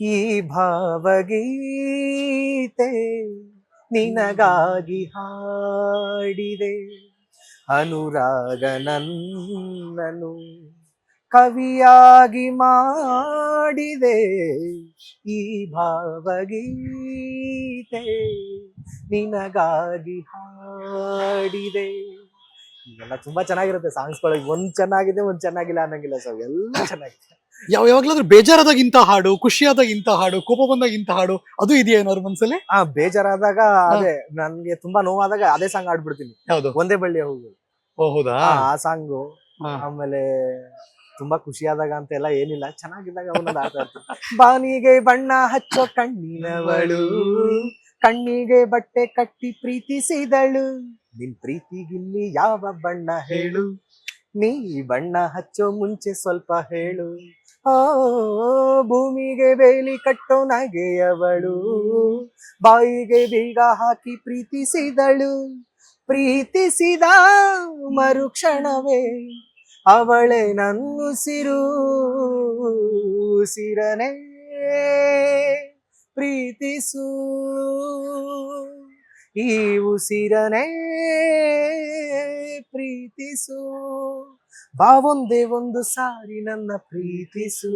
ಈ ಭಾವಗೀತೆ ನಿನಗಾಗಿ ಹಾಡಿದೆ. ಅನುರಾಗ ನನ್ನನು ಕವಿಯಾಗಿ ಮಾಡಿದೆ. ಈ ಭಾವಗೀತೆ ನಿನಗಾಗಿ ಹಾಡಿದೆ. ಎಲ್ಲ ತುಂಬಾ ಚೆನ್ನಾಗಿರುತ್ತೆ ಸಾಂಗ್ಸ್ಗಳಿಗೆ ಒಂದ್ ಚೆನ್ನಾಗಿದೆ, ಒಂದ್ ಚೆನ್ನಾಗಿಲ್ಲ ಅನ್ನಂಗಿಲ್ಲ ಸರ್. ಎಲ್ಲ ಚೆನ್ನಾಗಿದೆ. ಯಾವ ಯಾವಾಗ್ಲಾದ್ರೂ ಬೇಜಾರಾದಾಗ ಇಂಥ ಹಾಡು ಖುಷಿಯಾದಾಗ ಇಂಥ ಹಾಡು ಕೋಪ ಬಂದಾಗ ಇಂಥ ಹಾಡು ಅದು ಇದೆಯಾ ಏನಾದ್ರು ಮನ್ಸಲ್ಲಿ? ಆ ಬೇಜಾರಾದಾಗ ಅದೇ ನನ್ಗೆ ತುಂಬಾ ನೋವಾದಾಗ ಅದೇ ಸಾಂಗ್ ಆಡ್ಬಿಡ್ತೀನಿ ಹೌದು ಒಂದೇ ಬಳ್ಳಿಯ ಹೋಗು ಓ ಹೌದಾ? ಆ, ಸಾಂಗು ಹಾ. ಆಮೇಲೆ ತುಂಬಾ ಖುಷಿಯಾದಾಗ ಅಂತ ಎಲ್ಲ ಏನಿಲ್ಲ ಚೆನ್ನಾಗಿದ್ದಾಗ ಅವನನ್ನ ಆಟ ಆಡ್ತೀನಿ ಬಾನಿಗೆ ಬಣ್ಣ ಹಚ್ಚೋ ಕಣ್ಣಿನವಳು ಕಣ್ಣಿಗೆ ಬಟ್ಟೆ ಕಟ್ಟಿ ಪ್ರೀತಿಸಿದಳು. ನಿನ್ ಪ್ರೀತಿಗಿಲ್ಲಿ ಯಾವ ಬಣ್ಣ ಹೇಳು? ನೀ ಬಣ್ಣ ಹಚ್ಚೋ ಮುಂಚೆ ಸ್ವಲ್ಪ ಹೇಳು. ಓ, ಭೂಮಿಗೆ ಬೇಲಿ ಕಟ್ಟೋ ನಗೆಯವಳು. ಬಾಯಿಗೆ ಬೀಗ ಹಾಕಿ ಪ್ರೀತಿಸಿದಳು. ಪ್ರೀತಿಸಿದ ಮರುಕ್ಷಣವೇ ಅವಳೆ ನನ್ನುಸಿರು ಉಸಿರನೆ. ಪ್ರೀತಿಸು ಈ ಉಸಿರನೆ. ಪ್ರೀತಿಸು. ಬಾವೊಂದೇ ಒಂದು ಸಾರಿ ನನ್ನ ಪ್ರೀತಿಸು.